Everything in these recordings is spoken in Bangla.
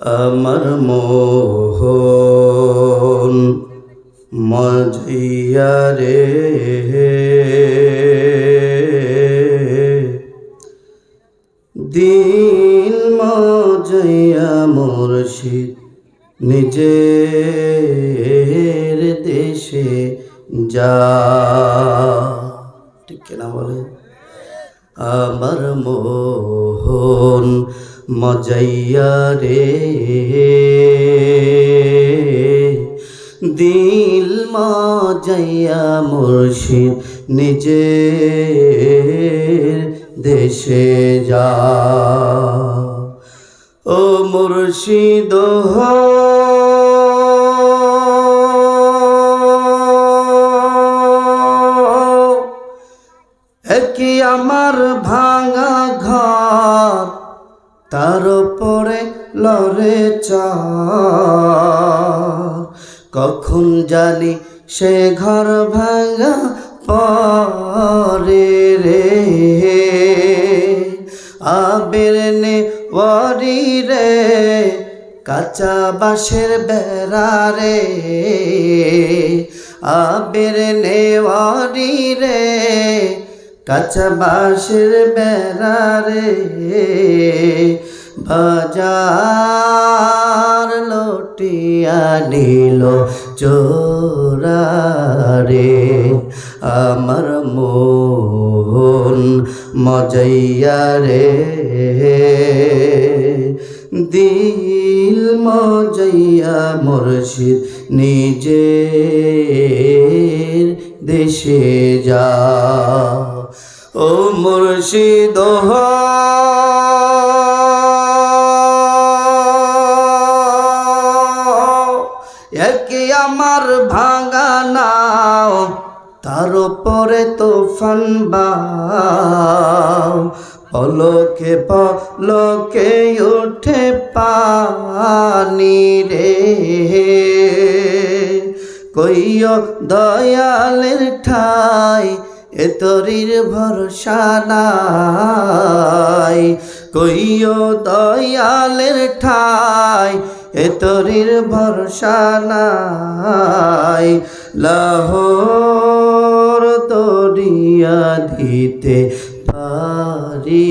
আমার মোহন মজিয়া রে। দিন মজিয়া মুর্শিদ নিজের দেশে যা। ঠিক কিনা বলে? আমার মোহন মজাইয়া রে। দিল মজাইয়া মুর্শিদ নিজের দেশে যা। ও মুর্শিদ একই আমার ভাঙা ঘর, তার উপরে লড়ে কখন জানি সে ঘর ভাঙা পরে রে। আবির নে ওয়ারি রে, কাঁচা বাঁশের বেড়া রে। আবির নেওয়ারি রে কাঁচা বাঁশের বেড়া রে, বাজার লটিয়া নিল চোরা রে। আমার মন মজাইয়া রে, দিল মজাইয়া মুর্শিদ নিজের দেশে যা। ও মুর্শিদ একে আমার ভাঙা নাও, তার উপরে তোফান বাও। পলকে পলকে উঠে পানি রে। কইয় দয়ালের ঠাই এ তরির ভরসা নাই। কইয় দয়ালের ঠাই, এ তরির ভরসা নাই। লাহোর তরিয়া দিতে পারি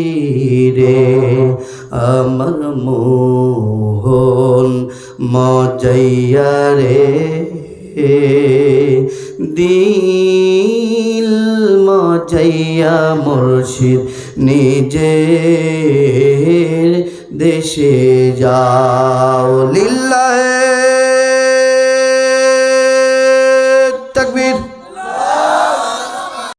রে, আমার মোহন মজাইয়া রে। দিল মজাইয়া মুর্শিদ নিজের দেশে যাও। লিল্লা